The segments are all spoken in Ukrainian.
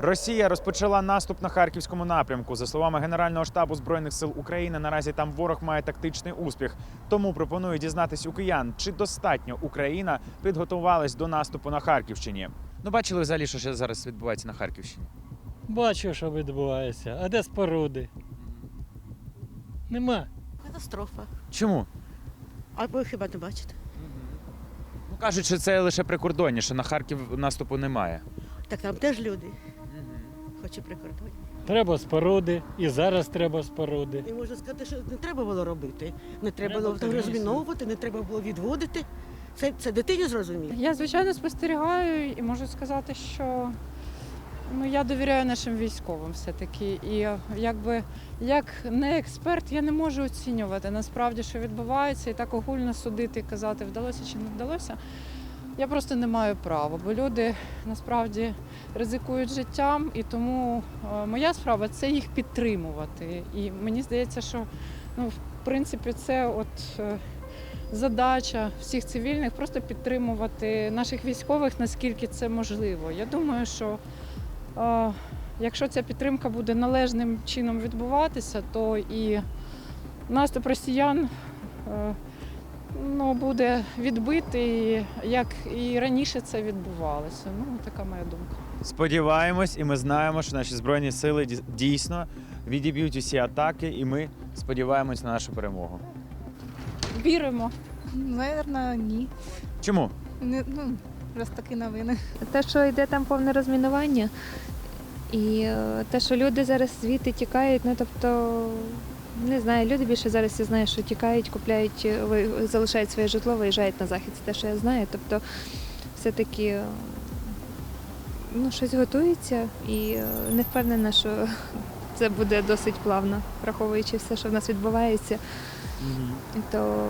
Росія розпочала наступ на харківському напрямку. За словами Генерального штабу збройних сил України, наразі там ворог має тактичний успіх. Тому пропоную дізнатись у киян, чи достатньо Україна підготувалась до наступу на Харківщині. Ну, бачили взагалі, що ще зараз відбувається на Харківщині. Бачу, що відбувається. А де споруди? Нема. Катастрофа. Чому? А ви хіба не бачите? Ну кажуть, що це лише прикордоння, що на Харків наступу немає. Так там теж люди, і прикордонні. Треба споруди, і зараз треба споруди. І можна сказати, що не треба було робити. Не треба, Треба було розміновувати, не треба було відводити. Це, це дитині зрозуміло. Я звичайно спостерігаю і можу сказати, що ну я довіряю нашим військовим все-таки. І е, якби як не експерт, я не можу оцінювати насправді, що відбувається, і так огульно судити, і казати, вдалося чи не вдалося. Я просто не маю права, бо люди насправді ризикують життям, і тому е, моя справа це їх підтримувати. І мені здається, що ну, в принципі це от. е, задача всіх цивільних просто підтримувати наших військових, наскільки це можливо. Я думаю, що е, якщо ця підтримка буде належним чином відбуватися, то і наступ росіян е, ну, буде відбитий, як і раніше це відбувалося. Ну, така моя думка. Сподіваємось, і ми знаємо, що наші збройні сили дійсно відіб'ють усі атаки, і ми сподіваємось на нашу перемогу. Віримо. Наверно, ні. Чому? Не, ну, раз такі новини. Те, що йде там повне розмінування, і е, те, що люди зараз звідти тікають, ну тобто, не знаю, люди більше зараз я знаю, що тікають, купляють, е, залишають своє житло, виїжджають на захід. Це те, що я знаю. Тобто, все-таки е, ну, щось готується і е, не впевнена, що це буде досить плавно, враховуючи все, що в нас відбувається. То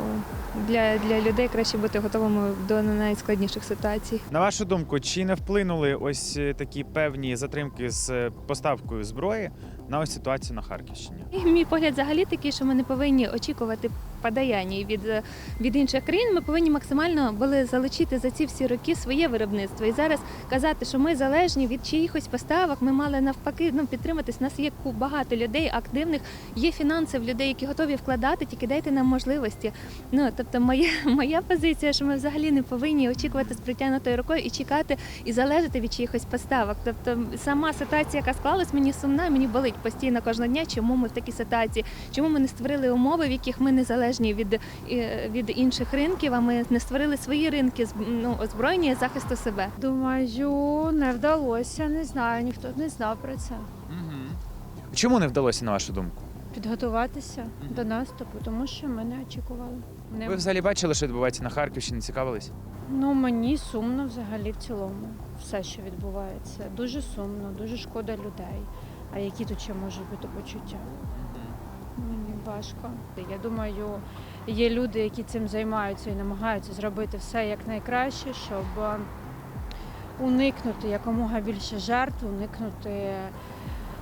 для, для людей краще бути готовими до найскладніших ситуацій. На вашу думку, чи не вплинули ось е, такі певні затримки з е, поставкою зброї на ось ситуацію на Харківщині? І мій погляд взагалі такий, що ми не повинні очікувати подаяння від, е, від інших країн. Ми повинні максимально були залучити за ці всі роки своє виробництво. І зараз казати, що ми залежні від чиїхось поставок, ми мали навпаки ну, підтриматись. У нас є багато людей активних, є фінанси в людей, які готові вкладати, тільки дайте нам можливості. Ну тобто, моя, моя позиція, що ми взагалі не повинні очікувати з притягнутою рукою і чекати і залежати від чиїхось поставок. Тобто, сама ситуація, яка склалась, мені сумна, мені болить постійно кожного дня, чому ми в такій ситуації, чому ми не створили умови, в яких ми незалежні від, е, від інших ринків, а ми не створили свої ринки з- ну, озброєння і захисту себе. Думаю, не вдалося. Не знаю, ніхто не знав про це. Чому не вдалося, на вашу думку? Підготуватися до наступу, тому що ми не очікували. Не... Ви взагалі бачили, що відбувається на Харківщині? Цікавились? Ну мені сумно взагалі в цілому. Все, що відбувається. Дуже сумно, дуже шкода людей. А які тут ще можуть бути почуття? Мені важко. Я думаю, є люди, які цим займаються і намагаються зробити все якнайкраще, щоб е, уникнути якомога більше жертв, уникнути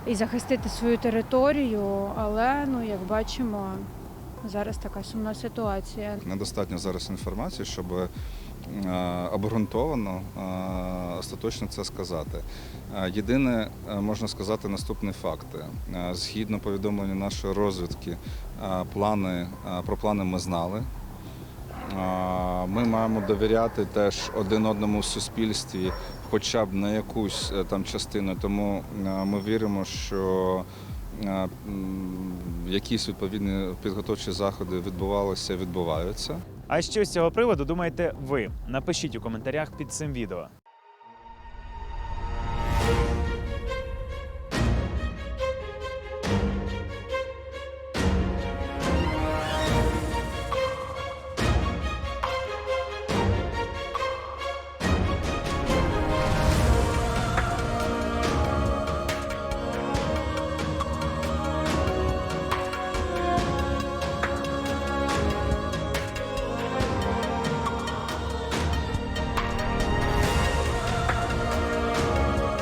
і захистити свою територію. Але ну, як бачимо, зараз така сумна ситуація. Недостатньо зараз інформації, щоб е, обґрунтовано е, остаточно це сказати. Е, Єдине, можна сказати, наступні факти. Згідно повідомлення нашої розвідки, плани, про плани ми знали. Ми маємо довіряти теж один одному в суспільстві, хоча б на якусь е, там частину. Тому е, ми віримо, що е, якісь відповідні підготовчі заходи відбувалися, відбуваються. А що з цього приводу думаєте ви? Напишіть у коментарях під цим відео.